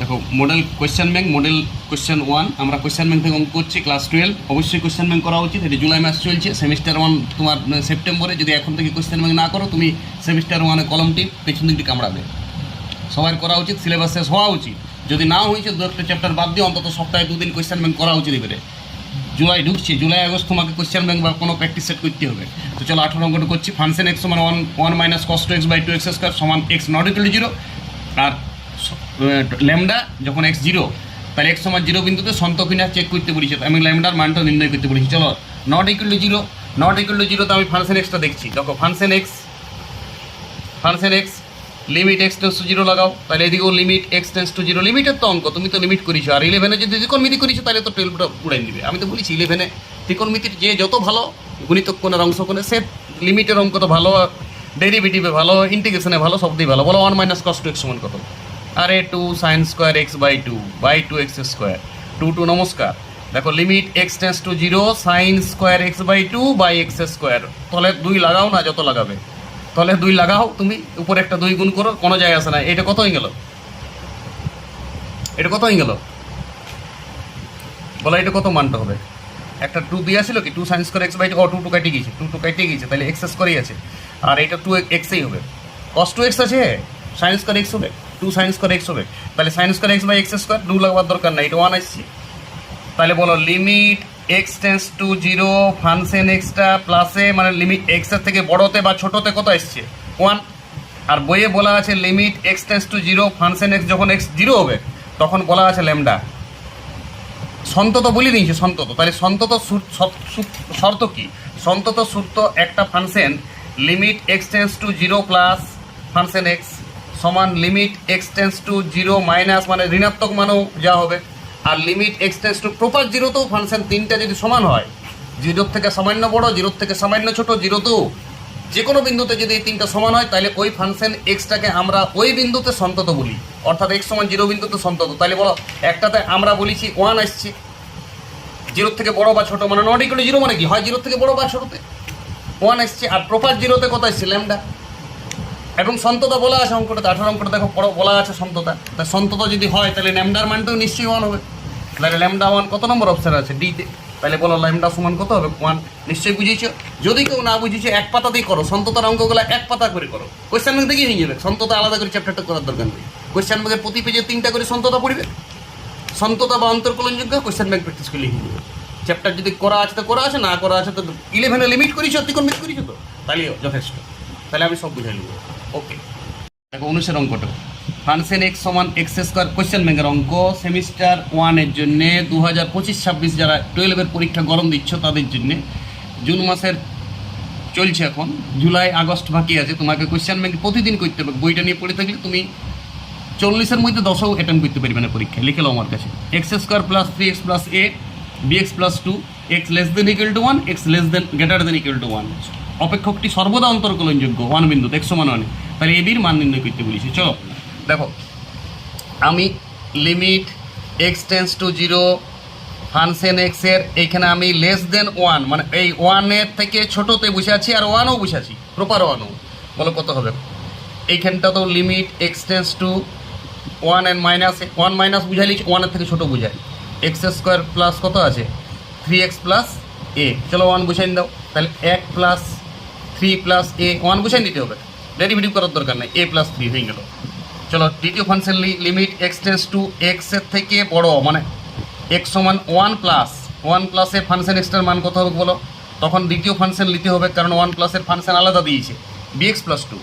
দেখো model question bank model question one আমরা question bank থেকে অঙ্ক করছি ক্লাস টুয়েলভ অবশ্যই কোয়েশ্চেন ব্যাংক করা উচিত, এটি জুলাই মাস চলছে সেমিস্টার ওয়ান তোমার সেপ্টেম্বরে। যদি এখন থেকে কোয়েশ্চেন ব্যাংক না করো, তুমি সেমিস্টার ওয়ানে কলমটি পেছন দিকটি কামড়াবে। সবার করা উচিত সিলেবাস শেষ হওয়া উচিত। যদি না হয়েছে, দু একটা চ্যাপ্টার বাদ দিয়ে অন্তত সপ্তাহে দুদিন কোয়েশ্চেন ব্যাংক করা উচিত এবারে। জুলাই ঢুকছে, জুলাই আগস্ট তোমাকে কোয়েশ্চেন ব্যাংক বা কোনো প্র্যাকটিস সেট করতে হবে। তো চলো, আঠারো অঙ্কটা করছি। ফাংশন এক্স সমান one one minus cos x by two x square সমান এক্স নট ইকুয়াল জিরো আর ল্যামডা যখন এক্স জিরো তাহলে এক্স সমান জিরো বিন্দুতে সন্ত কিনা চেক করতে বলেছি। আমি ল্যামডার মানটা নির্ণয় করতে বলেছি। চলো not equal to zero not equal to zero তো আমি ফাংশন এক্সটা দেখছি। দেখো function x function x limit x tends to zero লাগাও। তাহলে এদিকেও limit x tends to zero লিমিটের তো অঙ্ক, তুমি তো লিমিট করেছ। আর ইলেভেনে যদি ত্রিকোণমিতি করেছ, তাহলে তো টুয়েলভটা উড়াই দিবে। আমি তো বলেছি ইলেভেনে ত্রিকোণমিতির যে যত ভালো গুণিতক কোণের অংশ কোণে, সে লিমিটের অঙ্ক তো ভালো ডেরিভেটিভে ভালো ইন্টিগ্রেশনে ভালো সবদিই ভালো। বলো one minus cos two x সমান কত? আরে two sine square x by two by two x square two two নমস্কার। দেখো limit x tends to zero sine square x by two by x square তাহলে দুই লাগাও না, যত লাগাবে। তাহলে দুই লাগাও, তুমি উপরে একটা দুই গুণ করো, কোনো যায় আসে না। এটা কত হয়ে গেল? এটা কত হয়ে গেল? বলো, এটা কত মানটা হবে? একটা টু দিয়ে আসলো কি? টু সাইন্স করে এক্স বাই টু ও টু টু কাটে গিয়েছে। টু টু কাটে গিয়েছে, তাহলে এক্স করেই আছে। আর এটা টু এক্সই হবে। কস টু এক্স আছে? সাইন্স করে এক্স হবে? টু সাইন্স করে এক্স হবে। তাহলে সাইন্স করে x by x square two লাগবার দরকার নাই, এটা ওয়ান আসছে তাহলে বলো limit x tends to zero function extra প্লাসে মানে লিমিট এক্সের থেকে বড়তে বা ছোটতে কত এসছে ওয়ান আর বইয়ে বলা আছে limit x tends to zero function x যখন এক্স জিরো হবে, তখন বলা আছে ল্যামডা সন্তত বলে দিয়েছে সন্তত। তাহলে সন্তত শর্ত কি? সন্তত সূত্র একটা function limit x tends to zero plus function x সমান limit x tends to zero minus মানে ঋণাত্মক মানেও যা হবে। আর limit x tends to proper জিরোতেও function তিনটা যদি সমান হয় জিরোর থেকে সামান্য বড় জিরোর থেকে সামান্য ছোট জিরোতেও যে কোনো বিন্দুতে যদি এই তিনটা সমান হয়, তাহলে ওই ফাংশন এক্সটাকে আমরা ওই বিন্দুতে সন্তত বলি। অর্থাৎ এক্স সমান জিরো বিন্দুতে সন্তত। তাহলে বলো, একটাতে আমরা বলেছি ওয়ান আসছে। জিরোর থেকে বড় বা ছোট মানে নট ইকুয়াল জিরো মানে কি? হয় জিরোর থেকে বড় বা ছোটতে। ওয়ান এসছে আর প্রপার জিরোতে কত ল্যামডা এবং সন্ততা বলা আছে অঙ্কটাতে, আঠারো অঙ্কটা দেখো বলা আছে সন্ততা। তা সন্ততা যদি হয়, তাহলে ল্যামডার মানটাও নিশ্চয়ই ওয়ান হবে। তাহলে ল্যামডা ওয়ান কত নম্বর অপশন আছে? ডিতে তাহলে বলো ল্যামডা সমান কত হবে? ওয়ান নিশ্চয়ই বুঝেছ? যদি কেউ না বুঝেছ, এক পাতাতেই করো। সন্ততার অঙ্কগুলো এক পাতা করে করো। কোয়েশ্চেন ব্যাংক থেকেই হয়ে যাবে। সন্ততা আলাদা করে চ্যাপ্টারটা করার দরকার নেই। কোয়েশ্চেন ব্যাংকের প্রতি পেজে তিনটা করে সন্ততা পড়বে। সন্ততা বা অন্তর্কলনযোগ্য কোয়েশ্চেন ব্যাংক প্র্যাকটিস করলে হয়ে যাবে চ্যাপ্টার যদি করা আছে, তো করা আছে, না করা আছে, তো ইলেভেনে লিমিট করিস অতিক্রমিত করিস তো? তাহলে যথেষ্ট। তাহলে আমি সব বুঝাই নেব। ওকে দেখো, অনুসার অঙ্কটা। ফাংশন এক্স সমান এক্স স্কোয়ার কোয়েশ্চেন ব্যাংকের অঙ্ক। সেমিস্টার ওয়ানের জন্য দু হাজার পঁচিশ ছাব্বিশ যারা টুয়েলভের পরীক্ষা গরম দিচ্ছ তাদের জন্য। জুন মাসের চলছে এখন। জুলাই আগস্ট বাকি আছে। তোমাকে কোয়েশ্চেন ব্যাংক প্রতিদিন করতে হবে। বইটা নিয়ে পড়ে থাকলে তুমি চল্লিশের মধ্যে দশও অ্যাটেম্প করতে পারবে না পরীক্ষায়। লিখে আমার কাছে। X square plus three x plus a b x plus two x less than equal to one x less than greater than equal to one অপেক্ষকটি সর্বদা অন্তর্কলনযোগ্য। ওয়ান বিন্দু এক্স সমান ওয়ানে তাহলে এ বির মান নির্ণয় করতে বলেছি, চলো। দেখো, আমি limit x tends to zero function এক্সের এইখানে আমি লেস দেন ওয়ান মানে এই ওয়ানের থেকে ছোটোতে বসে আছি আর ওয়ানও বসে আছি প্রপার ওয়ানও বলো কত হবে? এইখানটা তো limit x tends to one and minus one minus বুঝাইলি ওয়ানের থেকে ছোটো বুঝাই। এক্স স্কোয়ার প্লাস কত আছে? থ্রি এক্স প্লাস এ চলো ওয়ান বুঝাই দাও। তাহলে এক plus three plus a one বুঝাই নিতে হবে। ডেরিভেটিভ করার দরকার নেই এ প্লাস থ্রি হয়ে গেল। চলো, দ্বিতীয় function limit x tends to এক্সের থেকে বড় মানে এক্স সমান ওয়ান প্লাস ওয়ান প্লাসে ফাংশন এক্সটার মান কত হবে বলো? তখন দ্বিতীয় ফাংশন নিতে হবে, কারণ ওয়ান প্লাসের ফাংশন আলাদা দিয়েছে। বিএক্স প্লাস টু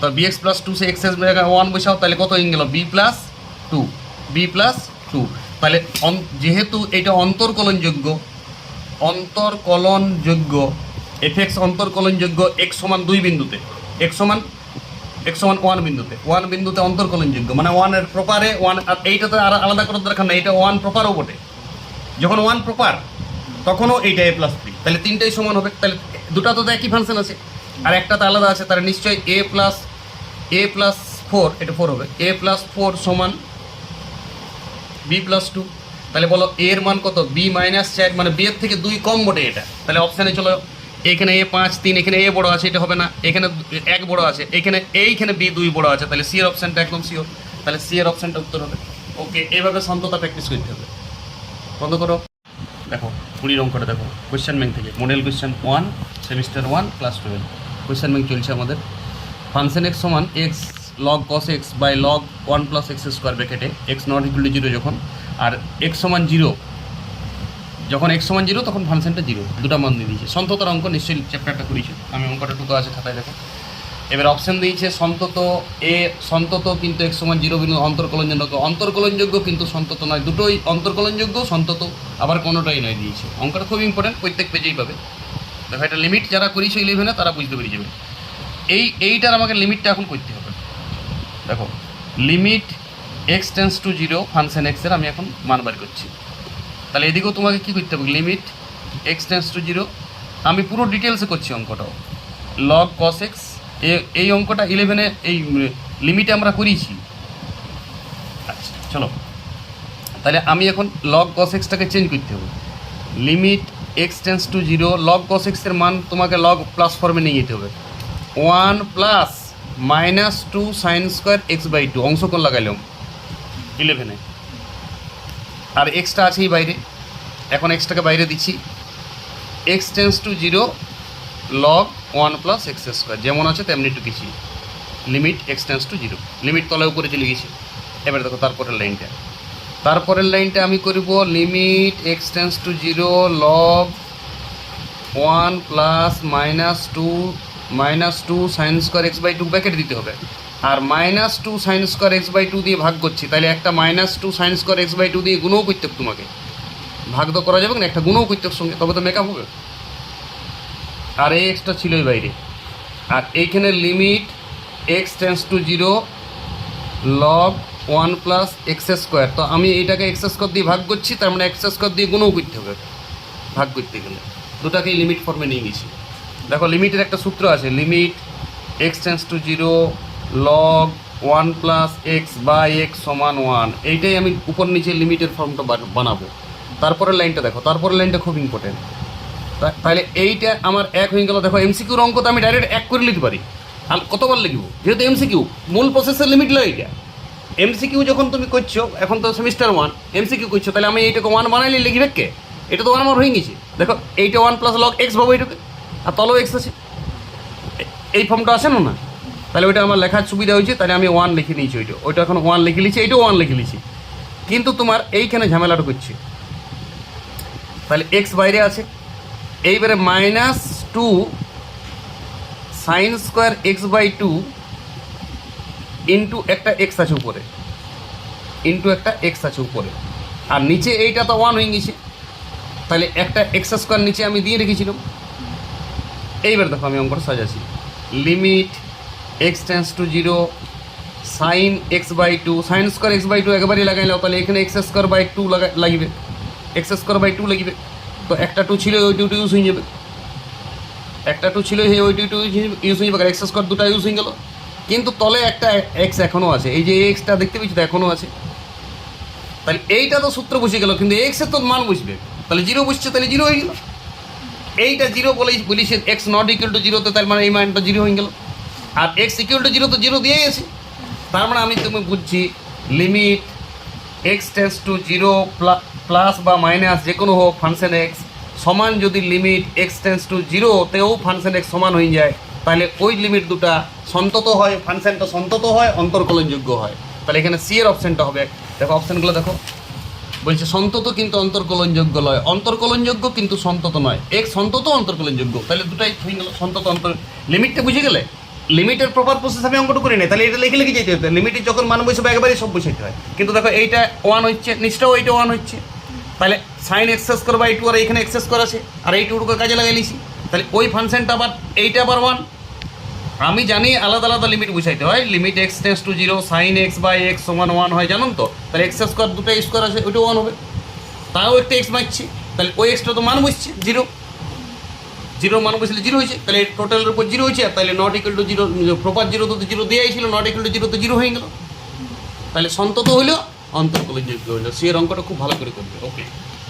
তো বিএক্স প্লাস টু সে এক্স জায়গায় ওয়ান বসাও, তাহলে কত হয়ে গেল? B plus two b plus two তাহলে যেহেতু এটা অন্তর্কলনযোগ্য অন্তর্কলনযোগ্য এফএক্স অন্তর্কলনযোগ্য এক্স সমান দুই বিন্দুতে। এক্স সমান এক্স সমান ওয়ান বিন্দুতে। ওয়ান বিন্দুতে অন্তর্কলনযোগ্য মানে ওয়ানের প্রপারে ওয়ান আর এইটাতে আর আলাদা করার দরকার নেই, এটা ওয়ান প্রপারও বটে। যখন ওয়ান প্রপার তখনও এইটা এ প্লাস থ্রি তাহলে তিনটাই সমান হবে। তাহলে দুটা তো একই ফাংশন আছে। আর একটা তো আলাদা আছে তাহলে নিশ্চয়ই a plus a plus four এটা ফোর হবে। এ প্লাস ফোর সমান বি প্লাস টু তাহলে বলো এর মান কত? বি মাইনাস চার মানে বি এর থেকে দুই কম বটে এটা। তাহলে অপশানে চলো এখানে এ পাঁচ, তিন, এখানে এ বড় আছে, এটা হবে না। এখানে এক বড় আছে, এখানে এইখানে বি দুই বড় আছে। তাহলে সি এর অপশানটা একদম সিওর তাহলে সি এর অপশানটা উত্তর হবে। ওকে, এভাবে সন্ততা প্র্যাকটিস করতে হবে। বন্ধ করো। দেখো, কুড়ির অঙ্কটা দেখো। কোয়েশ্চেন ব্যাংক থেকে। Model question one semester one class twelve question bank চলছে আমাদের। ফাংশন এক্স সমান x log cos x by log one plus x square ব্র্যাকেটে x not equal to zero যখন। আর এক্স সমান জিরো যখন এক্স সমান জিরো তখন ফাংশনটা জিরো দুটো মান দিয়ে দিয়েছে। সন্ততার অঙ্ক নিশ্চয়ই চ্যাপ্টারটা করেছে। আমি অঙ্কটা টুকু আছে খাতায় দেখো। এবার অপশন দিয়েছে সন্তত এ সন্তত কিন্তু এক সমান জিরো বিন্দু অন্তর্কলনযোগ্য। অন্তর্কলনযোগ্য কিন্তু সন্তত নয়, দুটোই অন্তর্কলনযোগ্য, সন্তত আবার কোনোটাই নয় দিয়েছে। অঙ্কটা খুব ইম্পর্টেন্ট প্রত্যেক পেজেই পাবে। দেখো, এটা লিমিট যারা করিয়েছে ইলেভেনে তারা বুঝতে পেরে যাবে। এই, এইটার আমাকে লিমিটটা এখন করতে হবে। দেখো limit x tends to zero function এক্সের আমি এখন মান বার করছি। তাহলে এদিকেও তোমাকে কী করতে হবে? Limit x tends to zero আমি পুরো ডিটেলসে করছি অঙ্কটাও। লগ কস এক্স এই অঙ্কটা ইলেভেনে এই লিমিটে আমরা করিয়েছি। আচ্ছা চলো। তাহলে আমি এখন লগ কস এক্সটাকে চেঞ্জ করতে হবে। Limit x tends to zero log cos এক্সের মান তোমাকে লগ প্লাস ফর্মে নিয়ে যেতে হবে। One plus minus two sine square x by two অংশ কোন লাগাইলাম। ইলেভেনে আর এক্সটা আছেই বাইরে। এখন এক্সটাকে বাইরে দিচ্ছি। X tends to zero log one plus x square যেমন আছে তেমনি টুকেছি। Limit x tends to zero limit তলায় উপরে চলে গেছে। এবার দেখো তারপরের লাইনটা তারপরের লাইনটা আমি করব limit x tends to zero log one plus minus two minus two sine square x by two bracket দিতে হবে। আর minus two sine square x by two দিয়ে ভাগ করছি, তাহলে একটা minus two sine square x by two দিয়ে গুণও করতে তোমাকে। ভাগ তো করা যাবে না, একটা গুণও করতে সঙ্গে, তবে তো মেকআপ হবে। আর এই এক্সটা ছিল এই বাইরে। আর এইখানে limit x tends to zero log one plus x square তো আমি এইটাকে এক্স স্কোয়ার দিয়ে ভাগ করছি, তার মানে এক্স স্কোয়ার দিয়ে গুণও করতে হবে, ভাগ করতে গেলে। দুটাকেই লিমিট ফর্মে নিয়ে গেছি দেখো লিমিটের একটা সূত্র আছে limit x tends to zero log one plus x by x সমান ওয়ান এইটাই আমি উপর নিচে লিমিটের ফর্মটা বানাবো। তারপরের লাইনটা দেখো তারপরের লাইনটা খুব ইম্পর্টেন্ট তাহলে এইটা আমার এক হয়ে গেল, দেখো এমসিকিউর অঙ্ক তো আমি ডাইরেক্ট এক করে লিখতে পারি। আর কতবার লিখব? যেহেতু এমসিকিউ মূল প্রসেসের লিমিট লয় এটা। এমসিকিউ যখন তুমি করছ, এখন তো সেমিস্টার ওয়ান এমসিকিউ করছ, তাহলে আমি এইটাকে ওয়ান বানাইলে লিখবে কে? এটা তো ওয়ান আমার হয়ে গেছে। দেখো, এইটা ওয়ান প্লাস লগ এক্স পাবো এইটাকে। আর তলেও এক্স আছে। এই ফর্মটা না না? তাহলে ওইটা আমার লেখার সুবিধা হয়েছে, তাহলে আমি ওয়ান লিখে নিয়েছি ওইটা। ওইটা এখন ওয়ান লিখে নিয়েছি এইটাও ওয়ান লিখে নিয়েছি। কিন্তু তোমার এইখানে ঝামেলাটা করছে। তাহলে এক্স বাইরে আছে, এইবারে minus two sine square x by two into একটা এক্স আছে উপরে। ইন্টু একটা এক্স আছে উপরে। আর নিচে এইটা তো ওয়ান হয়ে গেছে। তাহলে একটা এক্স স্কোয়ার নিচে আমি দিয়ে রেখেছিলাম। এইবার দেখো আমি অঙ্কটা সাজাছি limit x tends to zero sine x by two sine square x by two একবারই লাগাইলাম তাহলে এখানে এক্স স্কোয়ার বাই টু লাগা লাগবে। এক্স স্কোয়ার বাই টু লাগবে। তো একটা টু ছিল, ওই টু ইউজ হয়ে যাবে। একটা টু ছিল ওই টু ইউজ হয়ে যাবে এক্স স্কোয়ার দুটা ইউজ হয়ে গেল। কিন্তু তলে একটা এক্স এখনও আছে। এই যে এক্সটা দেখতে পেয়েছি তো এখনও আছে। তাহলে এইটা তো সূত্র বসে গেল, কিন্তু এক্সের তো মান বসবে তাহলে জিরো বসছে তাহলে জিরো হয়ে গেল। এইটা জিরো বলেই বলিস এক্স নট ইকুয়াল টু জিরোতে তার মানে এই মানটা জিরো হয়ে গেল। আর এক্স ইকুয়াল টু জিরো তো জিরো দিয়েই আছে। তার মানে আমি তুমি বুঝছি limit x tends to zero plus বা মাইনাস যে কোনো হোক ফাংশন এক্স সমান যদি লিমিট এক্স টেন্স টু জিরোতেও ফাংশন এক্স সমান হয়ে যায়। তাহলে ওই লিমিট দুটা সন্তত হয় ফাংশনটা সন্তত হয় অন্তর্কলনযোগ্য হয়। তাহলে এখানে সি এর অপশনটা হবে। দেখো অপশানগুলো দেখো। বলছে সন্তত কিন্তু অন্তর্কলনযোগ্য নয় অন্তর্কলনযোগ্য কিন্তু সন্তত নয়। এক সন্তত অন্তর্কলনযোগ্য তাহলে দুটাই সন্তত অন্তর লিমিটটা বুঝে গেলে? লিমিটের প্রপার প্রসেস আমি অঙ্কটা করি নাই, তাহলে এটা লিখে লিখে যেতে হতো লিমিটের যখন মান বসবে একবারই সব বসাইতে হয় কিন্তু দেখো, এইটা ওয়ান হচ্ছে, নিচটাও এইটা ওয়ান হচ্ছে। তাহলে সাইন এক্সেস করা বা এই টু আর এখানে এক্সেস করা আছে, আর এই টুটুকে কাজে লাগাই লিছি তাহলে ওই ফাংশনটা আবার, এইটা আবার ওয়ান আমি জানি আলাদা আলাদা লিমিট বুঝাইতে হয়। Limit x tends to zero sine x by x সমান ওয়ান হয়, জানুন তো? তাহলে এক্স স্কোয়ার দুটো স্কোয়ার আছে ওইটা ওয়ান হবে। তাও একটা এক্স মারছি তাহলে ওই এক্সটা তো মান বসছে জিরো জিরো মান বসলে জিরো হয়েছে, তাহলে টোটালের উপর জিরো হয়েছে আর তাহলে not equal to zero proper zero তো জিরো দেওয়াই ছিল নট ইকুয়াল টু জিরো তো জিরো হয়ে গেল। তাহলে সন্তত হইল অন্তর্কলযোগ্য হইল, সে অঙ্কটা খুব ভালো করে করবে ওকে